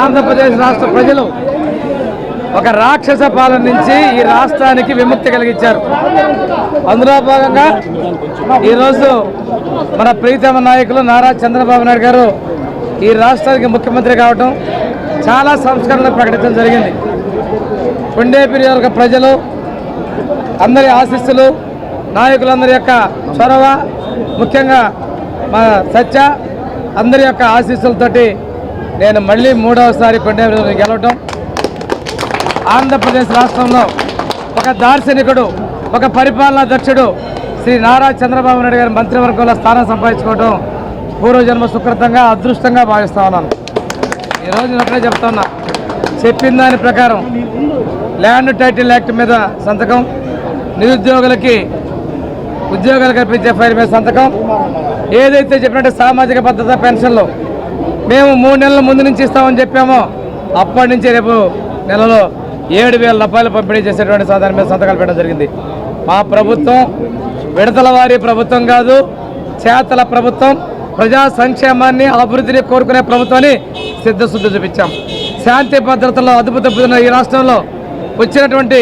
ఆంధ్రప్రదేశ్ రాష్ట్ర ప్రజలు ఒక రాక్షస పాలన నుంచి ఈ రాష్ట్రానికి విముక్తి కలిగించారు. అందులో భాగంగా ఈరోజు మన ప్రీతమ నాయకులు నారా చంద్రబాబు నాయుడు గారు ఈ రాష్ట్రానికి ముఖ్యమంత్రి కావటం చాలా సంస్కరణలు ప్రకటించడం జరిగింది. కొండేపి యొక్క ప్రజలు అందరి ఆశీస్సులు నాయకులందరి యొక్క చొరవ ముఖ్యంగా మా సత్య అందరి యొక్క ఆశీస్సులతోటి నేను మళ్ళీ మూడవసారి కొండేపి గెలవటం. ఆంధ్రప్రదేశ్ రాష్ట్రంలో ఒక దార్శనికుడు ఒక పరిపాలనా దక్షుడు శ్రీ నారా చంద్రబాబు నాయుడు గారి మంత్రివర్గంలో స్థానం సంపాదించుకోవడం పూర్వజన్మ సుకృతంగా అదృష్టంగా భావిస్తా ఉన్నాను. ఈరోజు నేను ఒకటే చెప్పిన దాని ప్రకారం ల్యాండ్ టైటిల్ యాక్ట్ మీద సంతకం నిరుద్యోగులకి ఉద్యోగాలు కల్పించే ఫైల్ మీద సంతకం. ఏదైతే చెప్పినట్టు సామాజిక భద్రత పెన్షన్లు మేము మూడు నెలల ముందు నుంచి ఇస్తామని చెప్పాము. అప్పటి నుంచి రేపు నెలలో ఏడు వేల రూపాయలు పంపిణీ చేసేటువంటి సాధారణ మీద సంతకాలు పెట్టడం జరిగింది. మా ప్రభుత్వం విడతల వారి ప్రభుత్వం కాదు చేతల ప్రభుత్వం ప్రజా సంక్షేమాన్ని అభివృద్ధిని కోరుకునే ప్రభుత్వాన్ని సిద్ధశుద్ధి చూపించాం. శాంతి భద్రతలో అదుపు తప్పుతున్న ఈ రాష్ట్రంలో వచ్చినటువంటి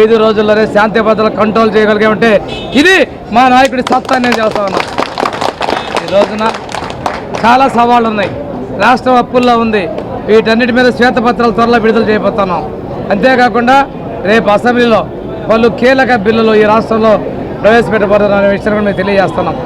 ఐదు రోజుల్లోనే శాంతి భద్రతలు కంట్రోల్ చేయగలిగామంటే ఇది మా నాయకుడి సత్తా నేను చేస్తా ఉన్నా. ఈ రోజున చాలా సవాళ్ళు ఉన్నాయి రాష్ట్రం అప్పుల్లో ఉంది. వీటన్నిటి మీద శ్వేతపత్రాలు త్వరలో విడుదల చేయబోతున్నాం. అంతేకాకుండా రేపు అసెంబ్లీలో పలు కీలక బిల్లులు ఈ రాష్ట్రంలో ప్రవేశపెట్టబోతున్న విషయాన్ని మేము తెలియజేస్తున్నాం.